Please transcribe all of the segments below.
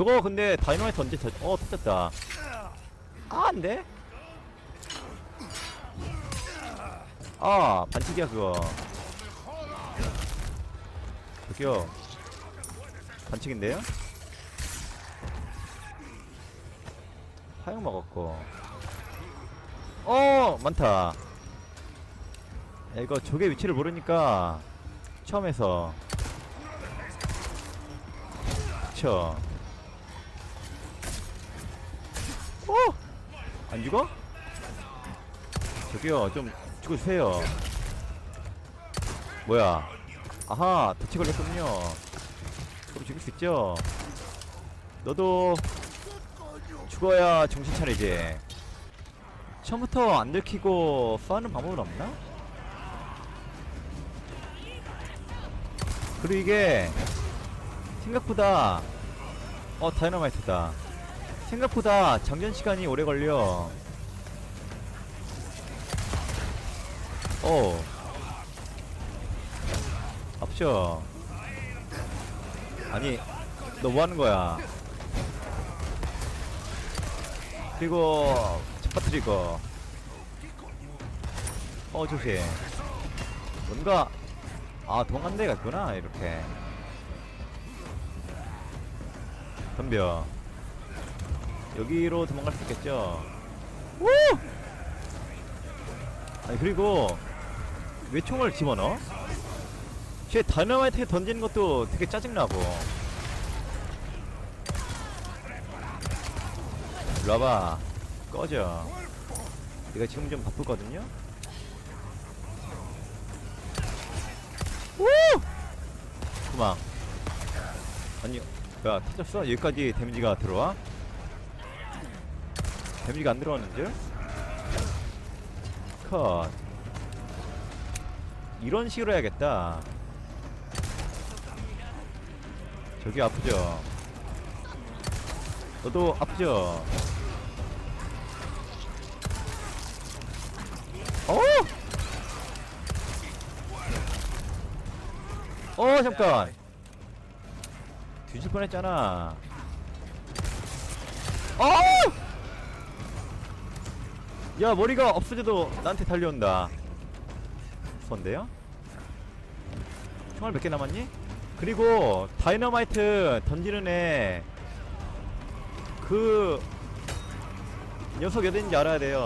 저거 근데 다이너마이트 언제 터, 어 터졌다. 아 안돼? 아 반칙이야 그거. 저기요. 반칙인데요? 화형 먹었고. 어 많다. 야, 이거 적의 위치를 모르니까 처음에서. 그쵸 어! 안 죽어? 저기요 좀 죽어주세요 뭐야 아하 터치 걸렸군요 그럼 죽일 수 있죠 너도 죽어야 정신 차리지 처음부터 안 들키고 싸우는 방법은 없나? 그리고 이게 생각보다 어 다이너마이트다 생각보다 장전 시간이 오래 걸려. 어. 앞셔 아니 너 뭐하는 거야? 그리고 잡아뜨리고 어 조심. 뭔가 아 동한 데가 있구나 이렇게. 덤벼 여기로 도망갈 수 있겠죠 우! 아니 그리고 왜 총을 집어넣어? 쟤 다이너마이트에 던지는 것도 되게 짜증나고 일로 와봐 꺼져 내가 지금 좀 바쁘거든요 우! 도망 아니 야 터졌어? 여기까지 데미지가 들어와? 데미지가 안 들어왔는데? 컷 이런 식으로 해야겠다 저기 아프죠? 너도 아프죠? 어! 어 잠깐 뒤질 뻔했잖아 어! 야 머리가 없어져도 나한테 달려온다 선데요? 총알 몇 개 남았니? 그리고 다이너마이트 던지는 애 그 녀석 어딘지 알아야 돼요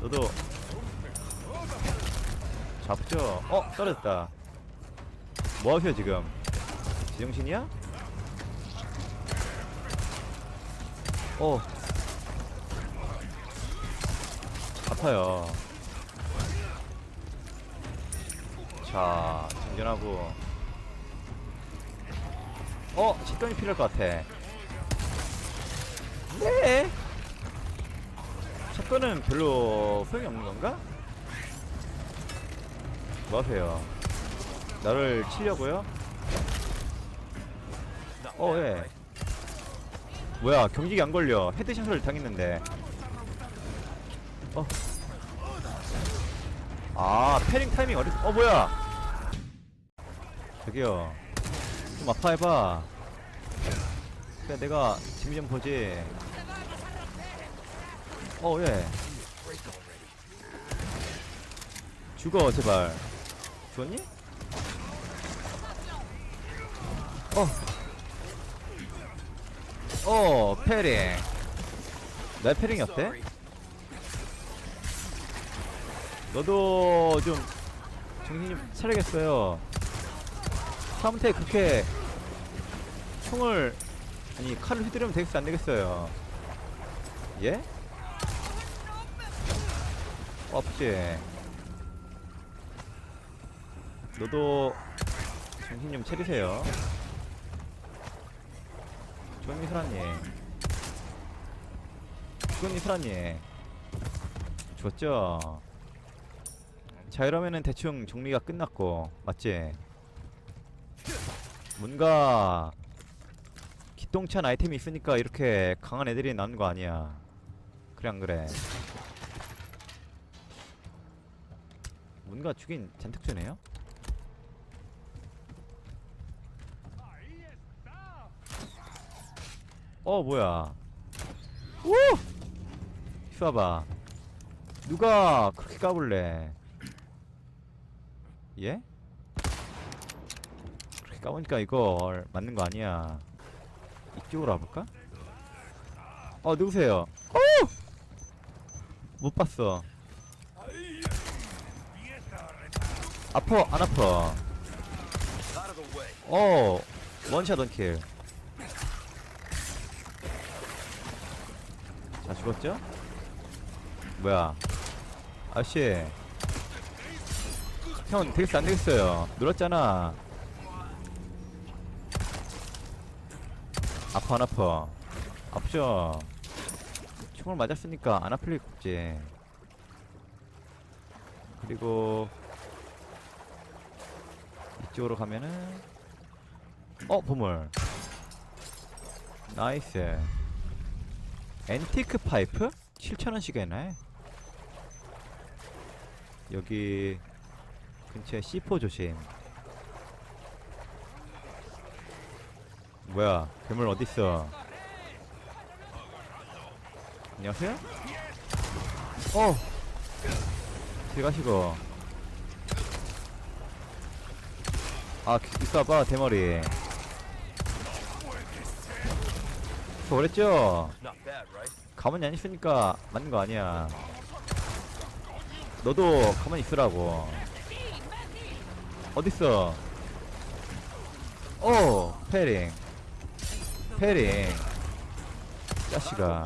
너도 잡죠? 어 떨어졌다 뭐하세요 지금 제정신이야? 어 아파요 자 장전하고 어 식감이 필요할 것 같아 네 샷건은 별로 소용이 없는 건가? 뭐 하세요? 나를 치려고요? 어, 예. 뭐야, 경직이 안 걸려. 헤드샷을 당했는데. 어. 아, 패링 타이밍 어리, 어, 뭐야! 저기요. 좀 아파해봐. 그래, 내가 재미 좀 보지. 어, 예. 죽어, 제발. 죽었니? 어. 어, 패링. 내 패링이 어때? 너도 좀 정신 좀 차리겠어요. 사람한테 그렇게 총을 아니 칼을 휘두르면 되겠어 안 되겠어요? 예? 어, 아프지? 너도 정신 좀 차리세요. 주원미 슬라님. 주원미 슬라님. 좋았죠? 자, 이러면은 대충 정리가 끝났고, 맞지? 뭔가, 기똥찬 아이템이 있으니까 이렇게 강한 애들이 나오는 거 아니야. 그래, 안 그래? 뭔가 죽인 잔뜩 주네요? 어 뭐야? 오! 쏴봐. 누가 그렇게 까불래? 예? 그렇게 까보니까 이걸 맞는 거 아니야. 이쪽으로 와볼까? 어 누구세요? 어! 못 봤어. 아퍼 안 아퍼? 어 원샷 원킬 자 죽었죠? 뭐야? 아씨. 형 되겠어 안 되겠어요. 늘었잖아. 아파 안 아파. 아프죠? 총을 맞았으니까 안 아플 리가 없지. 그리고 이쪽으로 가면은 어 보물. 나이스 앤티크 파이프? 7,000원씩이네 여기 근처에 C4 조심. 뭐야 괴물 어딨어? 안녕하세요? 어! 들어가시고? 아 있어봐 대머리 저 그랬죠? 가만히 안 있으니까 맞는 거 아니야. 너도 가만히 있으라고. 어딨어? 오, 패링. 패링. 자식아.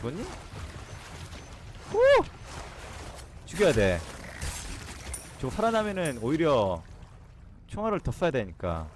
죽었니? 오! 죽여야 돼. 저거 살아나면은 오히려 총알을 더 쏴야 되니까.